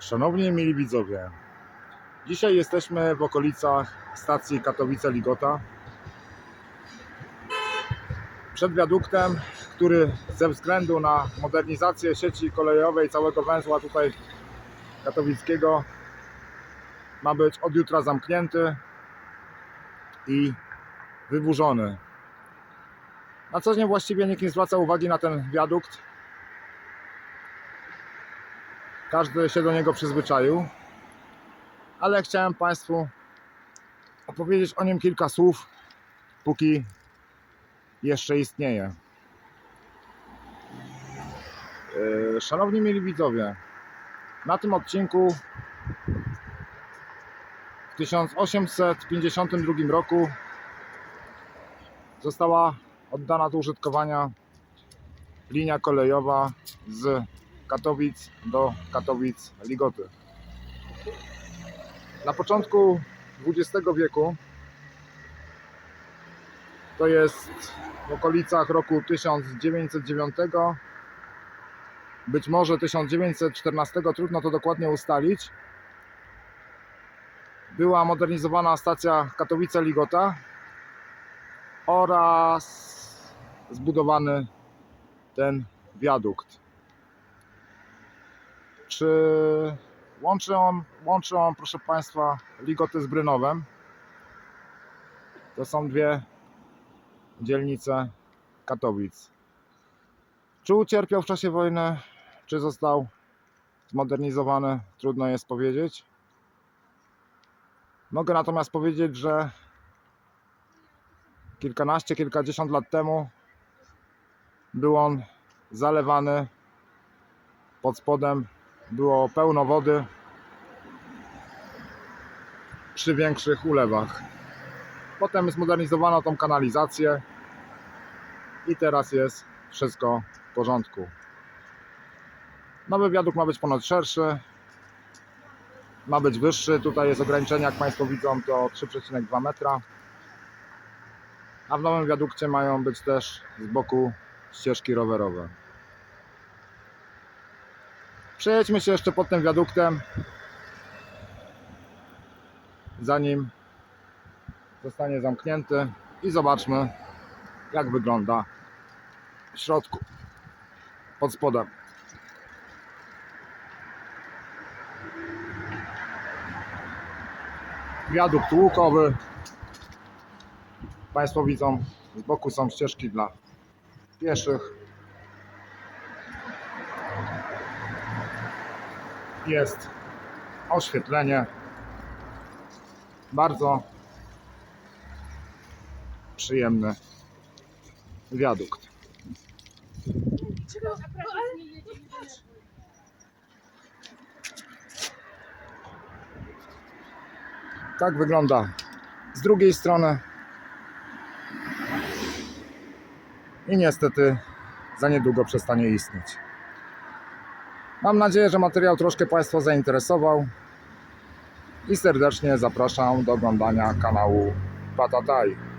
Szanowni mili widzowie, dzisiaj jesteśmy w okolicach stacji Katowice-Ligota. Przed wiaduktem, który ze względu na modernizację sieci kolejowej całego węzła tutaj katowickiego ma być od jutra zamknięty i wyburzony. Na co dzień właściwie nikt nie zwraca uwagi na ten wiadukt, każdy się do niego przyzwyczaił, ale chciałem Państwu opowiedzieć o nim kilka słów, póki jeszcze istnieje. Yy, Szanowni mieli widzowie, na tym odcinku w 1852 roku została oddana do użytkowania linia kolejowa z Katowic do Katowic Ligoty. Na początku XX wieku, to jest w okolicach roku 1909, być może 1914, trudno to dokładnie ustalić, była modernizowana stacja Katowice-Ligota oraz zbudowany ten wiadukt. Czy łączy on, łączy on, proszę Państwa, Ligotę z Brynowem? To są dwie dzielnice Katowic. Czy ucierpiał w czasie wojny, czy został zmodernizowany, trudno jest powiedzieć. Mogę natomiast powiedzieć, że kilkanaście, kilkadziesiąt lat temu był on zalewany pod spodem było pełno wody przy większych ulewach. Potem zmodernizowano tą kanalizację i teraz jest wszystko w porządku. Nowy wiadukt ma być ponoć szerszy, ma być wyższy. Tutaj jest ograniczenie, jak Państwo widzą, to 3,2 metra. A w nowym wiadukcie mają być też z boku ścieżki rowerowe. Przejedźmy się jeszcze pod tym wiaduktem, zanim zostanie zamknięty i zobaczmy, jak wygląda w środku, pod spodem. Wiadukt łukowy. Państwo widzą, z boku są ścieżki dla pieszych. Jest oświetlenie. Bardzo przyjemny wiadukt. Tak wygląda z drugiej strony. I niestety za niedługo przestanie istnieć. Mam nadzieję, że materiał troszkę Państwa zainteresował i serdecznie zapraszam do oglądania kanału Patataj.